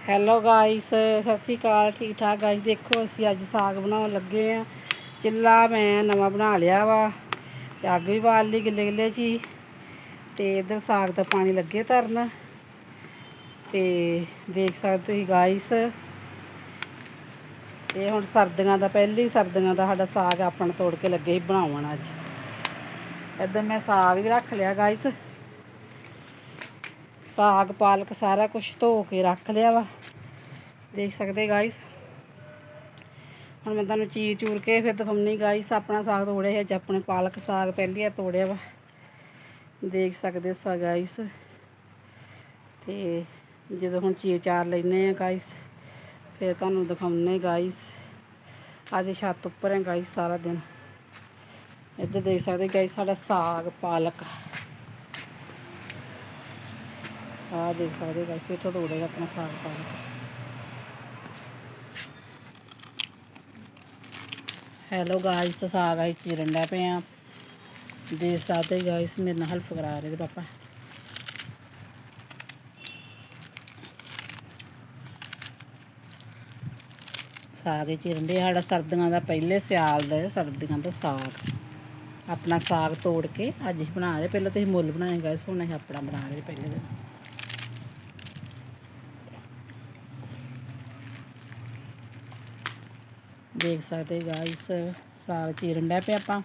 Hello guys ਸਤਿ ਸ਼੍ਰੀ ਅਕਾਲ ਠੀਕ ਠਾਕ ਗਾਇਸ ਦੇਖੋ ਅਸੀਂ ਅੱਜ ਸਾਗ ਬਣਾਉਣ ਲੱਗੇ ਆ ਚਿੱਲਾ ਮੈਂ ਨਵਾਂ ਬਣਾ ਲਿਆ ਵਾ, ਤੇ ਅੱਗ ਵੀ ਬਾਲ ਲਈ ਗਿੱਲੇ ਗਿੱਲੇ ਸੀ ਤੇ ਇਧਰ ਸਾਗ ਦਾ ਪਾਣੀ ਲੱਗੇ ਧਰਨ। ਤੇ ਦੇਖ ਸਕਦੇ ਤੁਸੀਂ ਗਾਇਸ ਇਹ ਹੁਣ ਸਰਦੀਆਂ ਦਾ, ਪਹਿਲੀ ਸਰਦੀਆਂ ਦਾ ਸਾਡਾ ਸਾਗ ਆਪਣ ਤੋੜ ਕੇ ਲੱਗੇ ਸੀ ਬਣਾਉਣ ਅੱਜ। ਇੱਧਰ ਮੈਂ ਸਾਗ ਵੀ ਰੱਖ ਲਿਆ ਗਾਇਸ ਸਾਗ, ਪਾਲਕ ਸਾਰਾ ਕੁਝ ਧੋ ਕੇ ਰੱਖ ਲਿਆ ਵਾ। ਦੇਖ ਸਕਦੇ ਗਾਇਸ ਹੁਣ ਮੈਂ ਤੁਹਾਨੂੰ ਚੀਰ ਚੂਰ ਕੇ ਫਿਰ ਦਿਖਾਉਣੀ ਗਾਇਸ ਆਪਣਾ ਸਾਗ ਤੋੜਿਆ ਹੈ ਅੱਜ ਆਪਣੇ ਪਾਲਕ ਸਾਗ ਪਹਿਲੀ ਵਾਰ ਤੋੜਿਆ ਵਾ। ਦੇਖ ਸਕਦੇ ਸਾ ਗਾਇਸ ਤੇ ਜਦੋਂ ਹੁਣ ਚੀਰ ਚਾਰ ਲੈਨੇ ਆ ਗਾਇਸ ਫਿਰ ਤੁਹਾਨੂੰ ਦਿਖਾਉਣੇ ਗਾਇਸ ਅੱਜ ਛੱਤ ਉੱਪਰ ਹੈ ਗਾਇਸ ਸਾਰਾ ਦਿਨ। ਇੱਧਰ ਦੇਖ ਸਕਦੇ ਗਾਇਸ ਸਾਡਾ ਸਾਗ, ਪਾਲਕ। ਆ ਦੇਖ ਸਕਦੇ ਗਾਇਸ ਇੱਥੋਂ ਤੋੜੇਗਾ ਆਪਣਾ ਸਾਗ ਪਾਲਕ ਹੈਲੋ ਗਾਇਸ ਸਾਗ ਆਈ ਚਿਰਨ ਡੈ ਪਏ ਆ। ਦੇਖ ਸਕਦੇ ਗਾਇਸ ਮੇਰੇ ਨਾਲ ਹੈਲਪ ਕਰਾ ਰਹੇ ਤੇ ਪਾਪਾ। ਸਾਗ ਹੀ ਚਿਰਨ ਦੇ ਸਾਡਾ ਸਰਦੀਆਂ ਦਾ ਪਹਿਲੇ ਸਿਆਲ ਦਾ ਸਰਦੀਆਂ ਦਾ ਸਾਗ। ਆਪਣਾ ਸਾਗ ਤੋੜ ਕੇ ਅੱਜ ਹੀ ਬਣਾ ਰਹੇ, ਪਹਿਲਾਂ ਤੁਸੀਂ ਮੁੱਲ ਬਣਾਏ ਗਾਇਸ ਹੁਣ ਅਸੀਂ ਆਪਣਾ ਬਣਾ ਰਹੇ ਪਹਿਲੇ ਦਿਨ। ਦੇਖ ਸਕਦੇ ਗਾਇਸ ਸਾਗ ਚੀਰਨ ਡੈ ਪਿਆ ਆਪਾਂ।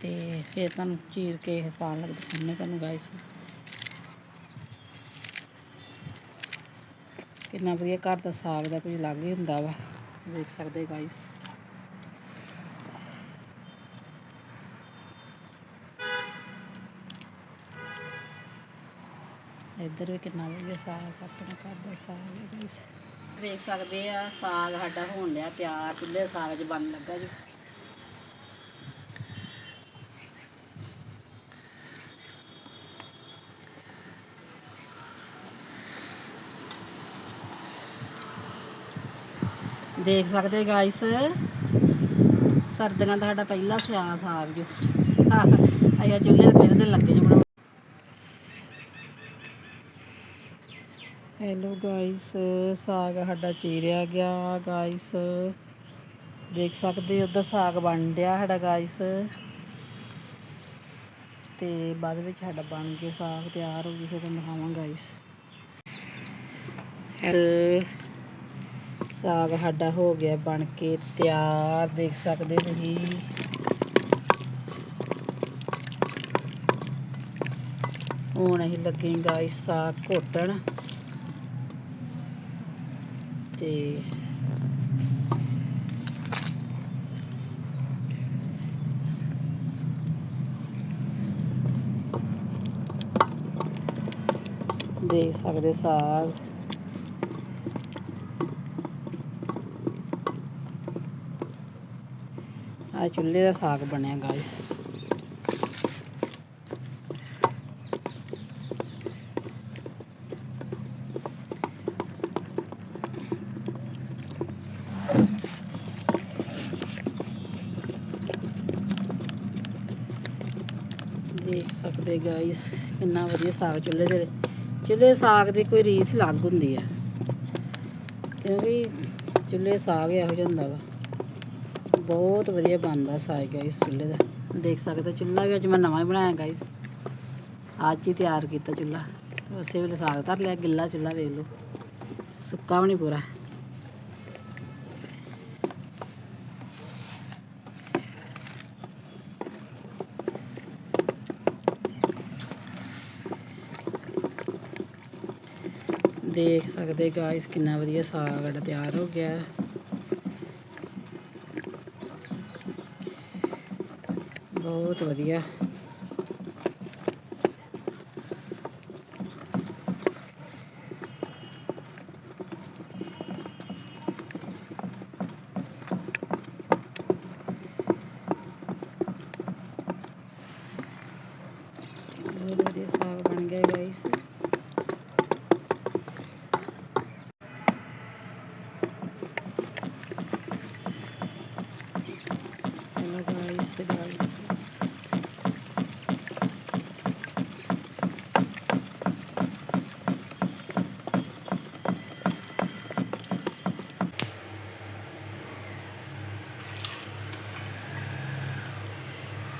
ਤੇ ਫਿਰ ਤੁਹਾਨੂੰ ਚੀਰ ਕੇ ਪਾਣ ਲੱਗ, ਦਿਖਾਉਂਦੇ ਤੁਹਾਨੂੰ ਗਾਇਸ ਕਿੰਨਾ ਵਧੀਆ ਘਰ ਦਾ ਸਾਗ ਦਾ ਕੁਝ ਅਲੱਗ ਹੀ ਹੁੰਦਾ ਵਾ, ਦੇਖ ਸਕਦੇ ਗਾਇਸ ਇੱਧਰ ਵੀ ਕਿੰਨਾ ਵਧੀਆ ਸਾਗ, ਆਪਣਾ ਘਰ ਦਾ ਸਾਗ ਹੈ ਗਾਇਸ ਦੇਖ ਸਕਦੇ ਆ ਸਾਗ ਸਾਡਾ ਹੋਣ ਲਿਆ ਤਿਆਰ ਚੁੱਲ੍ਹੇ ਸਾਗ 'ਚ ਬਣ ਲੱਗਾ ਜੀ ਦੇਖ ਸਕਦੇ ਗਾਇਸ ਸਰਦੀਆਂ ਦਾ ਸਾਡਾ ਪਹਿਲਾ ਸਿਆ ਸਾਗ ਜੋ ਆਇਆ ਚੁੱਲ੍ਹੇ ਤੇ ਪਹਿਲੇ ਦਿਨ ਲੱਗੇ ਜੀ ਬਣਾਉਣ ਹੈਲੋ ਗਾਇਸ ਸਾਗ ਸਾਡਾ ਚੀਰਿਆ ਗਿਆ ਗਾਇਸ ਦੇਖ ਸਕਦੇ ਉਧਰ ਸਾਗ ਬਣ ਰਿਹਾ ਸਾਡਾ ਗਾਇਸ ਤੇ ਬਾਅਦ ਵਿੱਚ ਸਾਡਾ ਬਣ ਕੇ ਸਾਗ ਤਿਆਰ ਹੋ ਗਿਆ ਫਿਰ ਤੁਹਾਨੂੰ ਦਿਖਾਵਾਂ ਗਾਇਸ ਸਾਗ ਸਾਡਾ ਹੋ ਗਿਆ ਬਣ ਕੇ ਤਿਆਰ, ਦੇਖ ਸਕਦੇ ਤੁਸੀਂ। ਹੁਣ ਅਸੀਂ ਲੱਗੇ ਗਾਇਸ ਸਾਗ ਘੋਟਣ। ਤੇ ਦੇਖ ਸਕਦੇ ਸਾਗ ਆ ਚੁੱਲ੍ਹੇ ਦਾ ਸਾਗ ਬਣਿਆ ਗਾਇਸ ਦੇਖ ਸਕਦੇ ਗਾਇਸ ਕਿੰਨਾ ਵਧੀਆ ਸਾਗ ਚੁੱਲ੍ਹੇ ਦੇ ਚੁੱਲ੍ਹੇ ਸਾਗ ਦੀ ਕੋਈ ਰੀਸ ਲੱਗ ਹੁੰਦੀ ਆ ਕਿਉਂਕਿ ਚੁੱਲ੍ਹੇ ਸਾਗ ਇਹੋ ਜਿਹਾ ਹੁੰਦਾ ਵਾ। ਬਹੁਤ ਵਧੀਆ ਬਣਦਾ ਸਾਗ ਗਾਇਸ ਚੁੱਲ੍ਹੇ ਦਾ। ਦੇਖ ਸਕਦੇ ਚੁੱਲ੍ਹਾ ਵੀ ਅੱਜ ਮੈਂ ਨਵਾਂ ਹੀ ਬਣਾਇਆ ਗਾਇਸ ਅੱਜ ਹੀ ਤਿਆਰ ਕੀਤਾ ਚੁੱਲ੍ਹਾ। ਉਸੇ ਵੇਲੇ ਸਾਗ ਧਰ ਲਿਆ, ਗਿੱਲਾ ਚੁੱਲ੍ਹਾ ਵੇਖ ਲਓ। ਸੁੱਕਾ ਵੀ ਨਹੀਂ ਪੂਰਾ। ਦੇਖ ਸਕਦੇ ਗਾਇਸ ਕਿੰਨਾ ਵਧੀਆ ਸਾਗ ਤਿਆਰ ਹੋ ਗਿਆ। ਬਹੁਤ ਵਧੀਆ। ਬਹੁਤ ਵਧੀਆ ਸਾਗ ਬਣ ਗਿਆ ਗਾਇਸ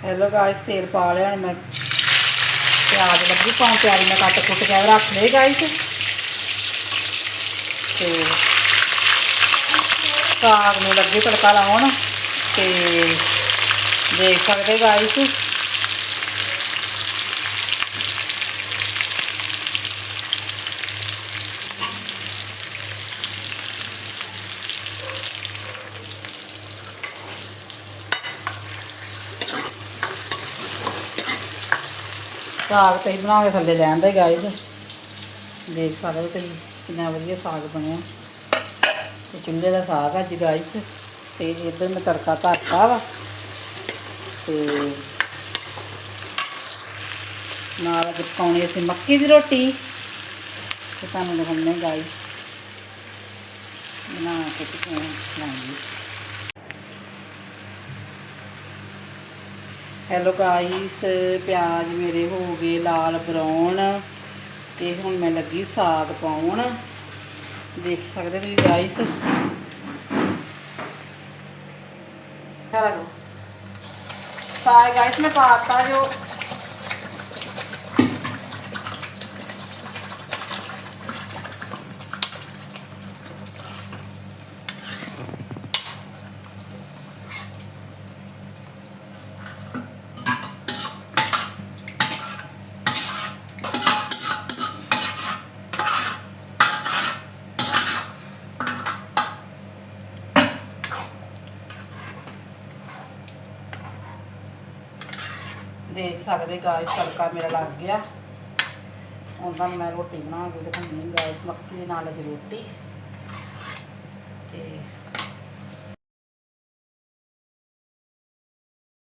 ਹੈਲੋ ਗਾਇਸ ਤੇਲ ਪਾ ਲਿਆ ਹੁਣ ਮੈਂ। ਪਿਆਜ਼ ਲੱਗੀ ਪਾਉਣ, ਪਿਆਜ਼ ਮੈਂ ਕੱਟ ਕੁੱਟ ਕੇ ਰੱਖ ਲਏ ਗਾਇਸ ਤੇ ਸਾਗ ਨੂੰ ਲੱਗੇ ਤੜਕਾ ਲਾਉਣ। ਤੇ ਦੇਖ ਸਕਦੇ ਗਾਇਸ ਸਾਗ ਤੇ ਬਣਾ ਕੇ ਥੱਲੇ ਲੈਣ ਦਾ ਗਾਇਸ ਦੇਖ ਸਕਦੇ ਹੋ ਤੁਸੀਂ ਕਿੰਨਾ ਵਧੀਆ ਸਾਗ ਬਣਿਆ। ਤੇ ਚੁੱਲ੍ਹੇ ਦਾ ਸਾਗ ਅੱਜ ਗਾਇਸ ਤੇ। ਇੱਧਰ ਮੈਂ ਤੜਕਾ ਧਰਤਾ ਵਾ। ਤੇ ਨਾਲ ਅੱਜ ਪਕਾਉਣੀ ਅਸੀਂ ਮੱਕੀ ਦੀ ਰੋਟੀ। ਤੇ ਤੁਹਾਨੂੰ ਦਿਖਾਉਂਦੇ ਗਾਇਸ ਬਣਾ ਕੇ ਤੇ ਲਾਂਗੀ ਹੈਲੋ ਗਾਇਸ ਪਿਆਜ਼ ਮੇਰੇ ਹੋ ਗਏ ਲਾਲ ਬਰਾਉਨ ਤੇ ਹੁਣ ਮੈਂ ਲੱਗੀ ਸਾਗ ਪਾਉਣ। ਦੇਖ ਸਕਦੇ ਤੁਸੀਂ ਗਾਇਸ ਚਲੋ ਸਾਗ ਗਾਇਸ ਮੈਂ ਪਾਤਾ ਜੋ ਦੇਖ ਸਕਦੇ ਗਾਇਸ, ਤੜਕਾ ਮੇਰਾ ਲੱਗ ਗਿਆ। ਹੁਣ ਮੈਂ ਰੋਟੀ ਬਣਾ ਕੇ ਦਿਖਾਉਂਦੀ ਹਾਂ ਗਾਇਸ, ਮੱਕੀ ਦੇ ਨਾਲ ਅੱਜ ਰੋਟੀ।